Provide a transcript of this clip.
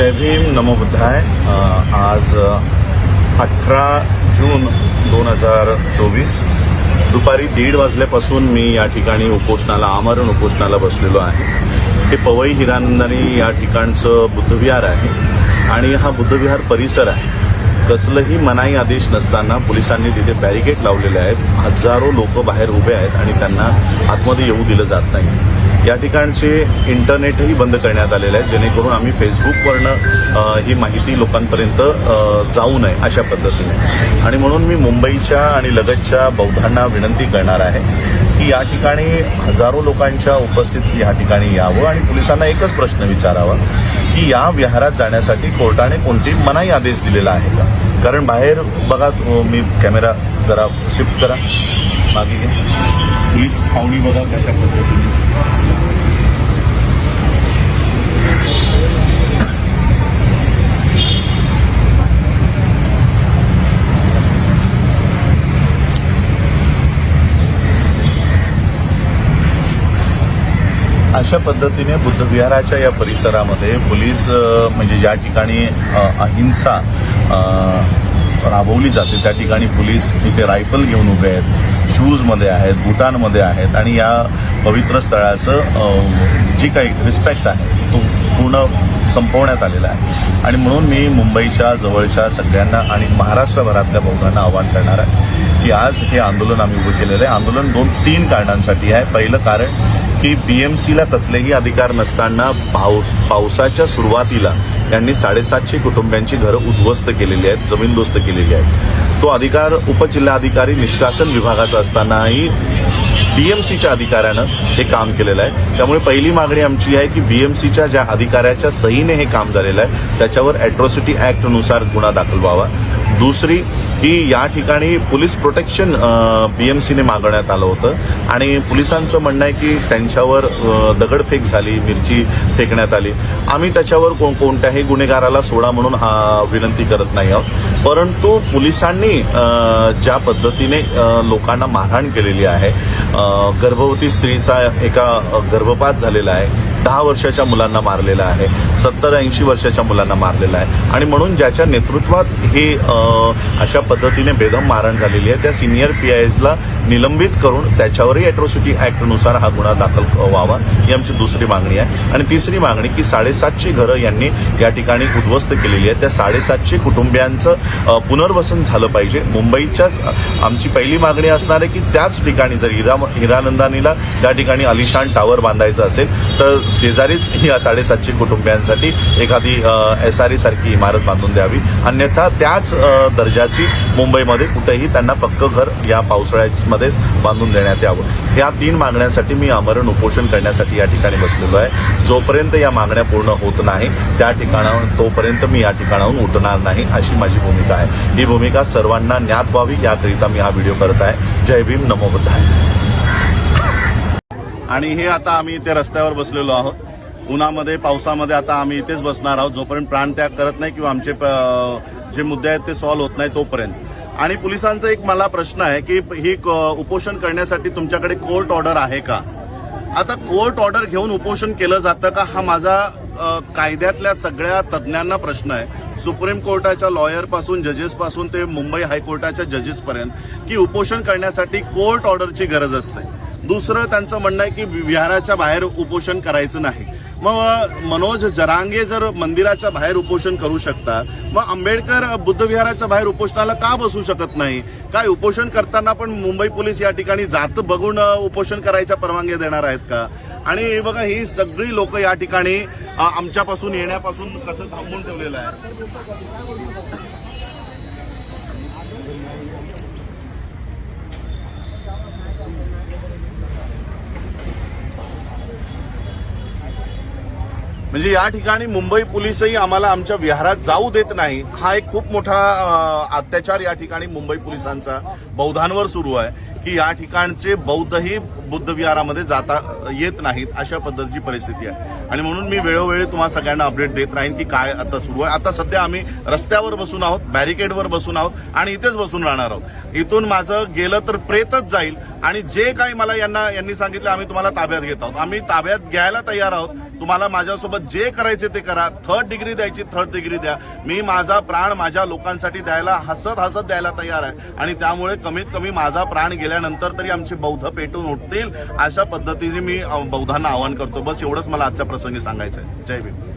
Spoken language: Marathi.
जय भीम नमो बुद्धाय. आज अठरा जून दोन हजार चोवीस दुपारी दीड वाजल्यापासून मी या ठिकाणी उपोषणाला आमरण उपोषणाला बसलेलो आहे. हे पवई हिरानंदानी या ठिकाणचं बुद्धविहार आहे आणि हा बुद्धविहार परिसर आहे. कसलंही मनाई आदेश नसताना पोलिसांनी तिथे बॅरिकेड लावलेले आहेत. हजारो लोक बाहेर उभे आहेत आणि त्यांना आतमध्ये येऊ दिलं जात नाही. या ठिकाणचे इंटरनेटही बंद करण्यात आलेलं आहे. जेणेकरून आम्ही फेसबुकवरनं ही माहिती लोकांपर्यंत जाऊ नये अशा पद्धतीने. आणि म्हणून मी मुंबईच्या आणि लगतच्या बौद्धांना विनंती करणार आहे की या ठिकाणी हजारो लोकांच्या उपस्थिती या ठिकाणी यावं आणि पोलिसांना एकच प्रश्न विचारावा की या विहारात जाण्यासाठी कोर्टाने कोणती मनाई आदेश दिलेला आहे का? कारण बाहेर बघा मी कॅमेरा जरा शिफ्ट करा. मागे पोलीस छावणी बघा कशा पद्धतीने. अशा पद्धतीने बुद्धविहाराच्या या परिसरामध्ये पोलीस म्हणजे ज्या ठिकाणी अहिंसा राबवली जाते त्या ठिकाणी पोलीस इथे रायफल घेऊन उभे आहेत शूजमध्ये आहेत बुटांमध्ये आहेत आणि या पवित्र स्थळाचं जी काही रिस्पेक्ट आहे तो पूर्ण संपवण्यात आलेला आहे. आणि म्हणून मी मुंबईच्या जवळच्या सगळ्यांना आणि महाराष्ट्रभरातल्या बहुतांना आवाहन करणार आहे की आज हे आंदोलन आम्ही उभं केलेलं आहे. आंदोलन दोन तीन कारणांसाठी आहे. पहिलं कारण की बीएमसीला कसलेही अधिकार नसताना पाऊस पावसाच्या सुरुवातीला त्यांनी साडेसातशे कुटुंबियांची घरं उद्ध्वस्त केलेली आहेत जमीनदोस्त केलेली आहेत. तो अधिकार उपजिल्हाधिकारी निष्कासन विभागाचा असतानाही बीएमसीच्या अधिकाऱ्यानं हे काम केलेलं आहे. त्यामुळे पहिली मागणी आमची आहे की बीएमसीच्या ज्या अधिकाऱ्याच्या सहीने हे काम झालेलं आहे त्याच्यावर अॅट्रॉसिटी ॲक्टनुसार गुन्हा दाखल व्हावा. दुसरी की या ठिकाणी पोलीस प्रोटेक्शन बीएमसीने मागवण्यात आलं होतं. आणि पोलिसांचं म्हणणं आहे की त्यांच्यावर दगडफेक झाली मिरची फेकण्यात आली. आम्ही त्याच्यावर को कोणत्याही गुन्हेगाराला सोडा म्हणून हा विनंती करत नाही आहोत. परंतु पोलिसांनी ज्या पद्धतीने लोकांना मारहाण केलेली आहे गर्भवती स्त्रीचा एका गर्भपात झालेला आहे दहा वर्षाच्या मुलांना मारलेलं आहे सत्तर ऐंशी वर्षाच्या मुलांना मारलेला आहे. आणि म्हणून ज्याच्या नेतृत्वात हे अशा पद्धतीने बेदम मारण झालेली आहे त्या सिनियर पी आयला निलंबित करून त्याच्यावरही अॅट्रॉसिटी ॲक्टनुसार हा गुन्हा दाखल व्हावा ही आमची दुसरी मागणी आहे. आणि तिसरी मागणी की साडेसातशे घरं यांनी या ठिकाणी उद्ध्वस्त केलेली आहे. त्या साडेसातशे कुटुंबियांचं पुनर्वसन झालं पाहिजे. मुंबईच्याच आमची पहिली मागणी असणार आहे की त्याच ठिकाणी जर हिरा हिरानंदानीला त्या ठिकाणी अलिशान टावर बांधायचं असेल तर शेजारीच या साडेसातशे कुटुंबियांसाठी एखादी एस आर सारखी इमारत बांधून द्यावी. अन्यथा त्याच दर्जाची मुंबईमध्ये कुठेही त्यांना पक्क घर या पावसाळ्यामध्येच बांधून देण्यात यावं. या तीन मागण्यांसाठी मी आमरण उपोषण करण्यासाठी या ठिकाणी बसलेलो आहे. जोपर्यंत या मागण्या पूर्ण होत नाही त्या ठिकाणाहून तोपर्यंत मी या ठिकाणाहून उठणार नाही अशी माझी भूमिका आहे. ही भूमिका सर्वांना ज्ञात व्हावी याकरिता मी हा व्हिडिओ करत आहे. जय भीम नमोबद्ध आहे आणि हे आता आम्ही इथे रस्त्यावर बसलेलो आहोत. उन्हामध्ये पावसामध्ये आता आम्ही इथेच बसणार आहोत जोपर्यंत प्राणत्याग करत नाही किंवा आमचे प- जे मुद्दे आहेत ते सॉल्व्ह होत नाही तोपर्यंत. आणि पोलिसांचा एक मला प्रश्न आहे की ही क- उपोषण करण्यासाठी तुमच्याकडे कोर्ट ऑर्डर आहे का? आता कोर्ट ऑर्डर घेऊन उपोषण केलं जातं का? हा माझा कायद्यातल्या सगळ्या तज्ज्ञांना प्रश्न आहे. सुप्रीम कोर्टाच्या लॉयरपासून जजेसपासून ते मुंबई हायकोर्टाच्या जजेसपर्यंत की उपोषण करण्यासाठी कोर्ट ऑर्डरची गरज असते. दुसरं त्यांचं म्हणणं आहे की विहाराच्या बाहेर उपोषण करायचं नाही. मग मनोज जरांगे जर मंदिराच्या बाहेर उपोषण करू शकता मग आंबेडकर बुद्धविहाराच्या बाहेर उपोषणाला का बसू शकत नाही? काय उपोषण करताना पण मुंबई पोलीस या ठिकाणी जात बघून उपोषण करायच्या परवानगी देणार आहेत का? आणि हे बघा ही सगळी लोक या ठिकाणी आमच्यापासून येण्यापासून कसं थांबून ठेवलेलं आहे? म्हणजे या ठिकाणी मुंबई पोलीसही आम्हाला आमच्या विहारात जाऊ देत नाही. हा एक खूप मोठा अत्याचार या ठिकाणी मुंबई पोलिसांचा बौद्धांवर सुरू आहे की या ठिकाणचे बौद्धही बुद्ध विहारामध्ये जाता येत नाहीत अशा पद्धतीची परिस्थिती आहे. आणि म्हणून मी वेळोवेळी तुम्हाला सगळ्यांना अपडेट देत राहीन की काय आता सुरू आहे. आता सध्या आम्ही रस्त्यावर बसून आहोत बॅरिकेडवर बसून आहोत आणि इथेच बसून राहणार आहोत. इथून माझं गेलं तर प्रेतच जाईल. आणि जे काही मला यांना यांनी सांगितलं आम्ही तुम्हाला ताब्यात घेत आहोत. आम्ही ताब्यात घ्यायला तयार आहोत. तुम्हाला माझ्यासोबत जे करायचे ते करा. थर्ड डिग्री द्यायची थर्ड डिग्री द्या. मी माझा प्राण माझ्या लोकांसाठी द्यायला हसत हसत द्यायला तयार आहे. आणि त्यामुळे कमीत कमी माझा प्राण गेल्यानंतर तरी आमचे बौद्ध पेटून उठतील अशा पद्धतीने मी बौद्धांना आवाहन करतो. बस एवढंच मला आजच्या प्रसंगी सांगायचं आहे जय भीम.